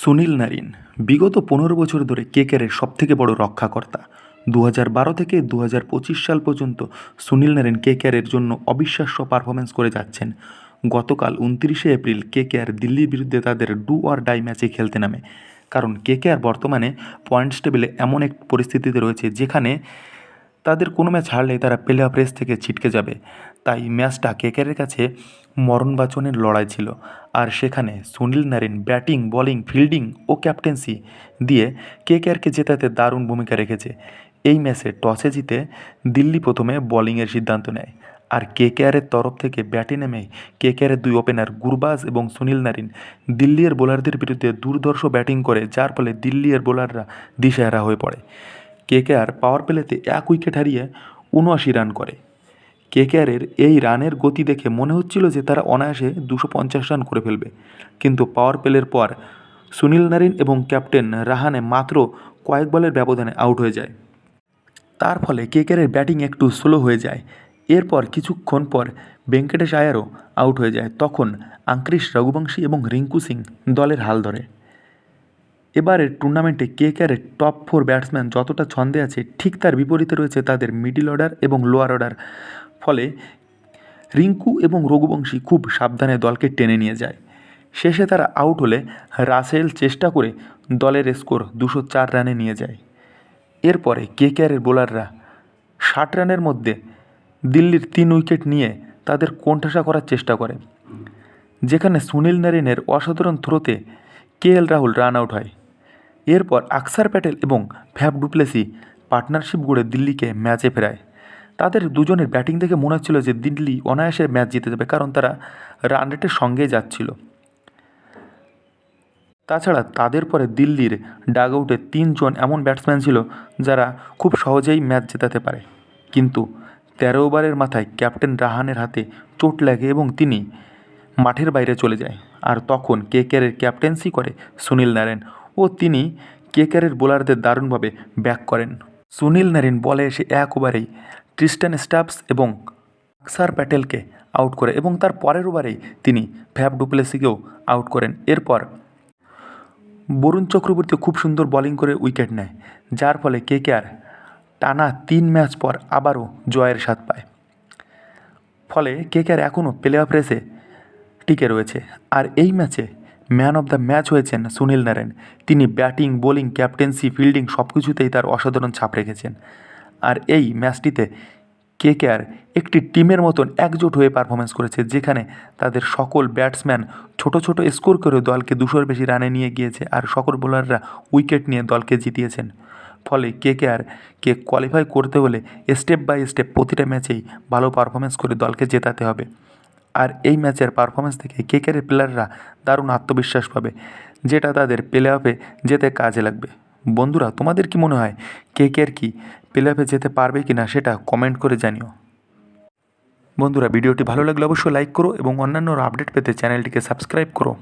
Sunil Narine, বিগত পনেরো বছর ধরে কেকেআরের সবথেকে বড় রক্ষাকর্তা। দু বারো থেকে দু হাজার পঁচিশ সাল পর্যন্ত সুনীল নারিন কেকেআরের জন্য অবিশ্বাস্য পারফরমেন্স করে যাচ্ছেন। গতকাল উনত্রিশে এপ্রিল কেকেআর দিল্লির বিরুদ্ধে তাদের ডু অর ডাই ম্যাচে খেলতে নামে। কারণ কেকেআর বর্তমানে পয়েন্টস টেবিলে এমন এক পরিস্থিতিতে রয়েছে যেখানে তাদের কোনো ম্যাচ হারলে তারা প্লে অফ রেস থেকে ছিটকে যাবে। তাই ম্যাচটা কেকেরের কাছে মরণবাচনের লড়াই ছিল। আর সেখানে Sunil Narine batting, bowling, fielding ও ক্যাপ্টেন্সি দিয়ে কেকেআরকে জেতাতে দারুণ ভূমিকা রেখেছে। এই ম্যাচে টসে জিতে দিল্লি প্রথমে বোলিংয়ের সিদ্ধান্ত নেয়। আর কেকেআরের তরফ থেকে ব্যাটে নেমে কেকেআরের দুই ওপেনার গুরবাজ এবং সুনীল নারিন দিল্লির বোলারদের বিরুদ্ধে দুর্ধর্ষ ব্যাটিং করে, যার ফলে দিল্লির বোলাররা দিশেহারা হয়ে পড়ে। কেকেআর পাওয়ার প্লেতে এক উইকেট হারিয়ে উনআশি রান করে। কেকেআরের এই রানের গতি দেখে মনে হচ্ছিল যে তারা অনায়াসে দুশো পঞ্চাশ রান করে ফেলবে। কিন্তু পাওয়ার প্লের পর সুনীল নারিন এবং ক্যাপ্টেন রাহানে মাত্র কয়েক বলের ব্যবধানে আউট হয়ে যায়। তার ফলে কেকেআরের ব্যাটিং একটু স্লো হয়ে যায়। এরপর কিছুক্ষণ পর ভেঙ্কটেশ আয়ারও আউট হয়ে যায়। তখন আঙ্ক্রিশ রঘুবংশী এবং রিঙ্কু সিং দলের হাল ধরে। এবারের টুর্নামেন্টে কেকেআরের টপ ফোর ব্যাটসম্যান যতটা ছন্দে আছে, ঠিক তার বিপরীতে রয়েছে তাদের মিডিল অর্ডার এবং লোয়ার অর্ডার। ফলে রিঙ্কু এবং রঘুবংশী খুব সাবধানে দলকে টেনে নিয়ে যায়। শেষে তারা আউট হলে রাসেল চেষ্টা করে দলের স্কোর দুশো চার রানে নিয়ে যায়। এরপরে কেকেআরের বোলাররা ষাট রানের মধ্যে দিল্লির তিন উইকেট নিয়ে তাদের কোণঠাসা করার চেষ্টা করে। যেখানে সুনীল নারিনের অসাধারণ থ্রোতে K L Rahul run out হয়। এরপর আকসার প্যাটেল এবং ফ্যাব ডুপ্লেসি পার্টনারশিপ গড়ে দিল্লিকে ম্যাচে ফেরায়। তাদের দুজনের ব্যাটিং দেখে মনে হচ্ছিল যে দিল্লি অনায়াসে ম্যাচ জিতে যাবে, কারণ তারা রান রেটের সঙ্গেই যাচ্ছিল। তাছাড়া তাদের পরে দিল্লির ডাগ আউটে তিনজন এমন ব্যাটসম্যান ছিল যারা খুব সহজেই ম্যাচ জেতাতে পারে। কিন্তু তেরো ওভারের মাথায় ক্যাপ্টেন রাহানের হাতে চোট লাগে এবং তিনি মাঠের বাইরে চলে যায়। আর তখন কেকেআরের ক্যাপ্টেন্সি করে সুনীল নারায়ণ ও তিনি কেকেআরের বোলারদের দারুণভাবে ব্যাক করেন। সুনীল নারিন বলে এসে এক ওভারেই ট্রিস্টান স্টাফস এবং আকসার প্যাটেলকে আউট করে এবং তার পরের ওভারেই তিনি ফ্যাব ডুপ্লেসিকেও আউট করেন। এরপর বরুণ চক্রবর্তী খুব সুন্দর বোলিং করে উইকেট নেয়, যার ফলে কেকেআর টানা তিন ম্যাচ পর আবারও জয়ের স্বাদ পায়। ফলে কেকেআর এখনও প্লে অফ রেসে টিকে রয়েছে। আর এই ম্যাচে ম্যান অফ দ্য ম্যাচ হয়েছেন সুনীল নারায়ণ। তিনি ব্যাটিং, বোলিং, ক্যাপ্টেন্সি, ফিল্ডিং সব কিছুতেই তার অসাধারণ ছাপ রেখেছেন। আর এই ম্যাচটিতে কে কেকেআর একটি টিমের মতন একজোট হয়ে পারফরমেন্স করেছে, যেখানে তাদের সকল ব্যাটসম্যান ছোট ছোট স্কোর করে দলকে দুশোর বেশি রানে নিয়ে গিয়েছে আর সকল বোলাররা উইকেট নিয়ে দলকে জিতিয়েছেন। ফলে কে কেকেআরকে কোয়ালিফাই করতে হলে স্টেপ বাই স্টেপ প্রতিটা ম্যাচেই ভালো পারফরমেন্স করে দলকে জেতাতে হবে। আর এই ম্যাচের পারফরমেন্স থেকে কে কেকেআরের প্লেয়াররা দারুণ আত্মবিশ্বাস পাবে, যেটা তাদের প্লে অফে যেতে কাজে লাগবে। বন্ধুরা, তোমাদের কি মনে হয় কে কেকেআর কি প্লে যেতে পারবে কি না সেটা কমেন্ট করে জানিও। বন্ধুরা, ভিডিওটি ভালো লাগলে অবশ্যই লাইক করো এবং অন্যান্য আপডেট পেতে চ্যানেলটিকে সাবস্ক্রাইব করো।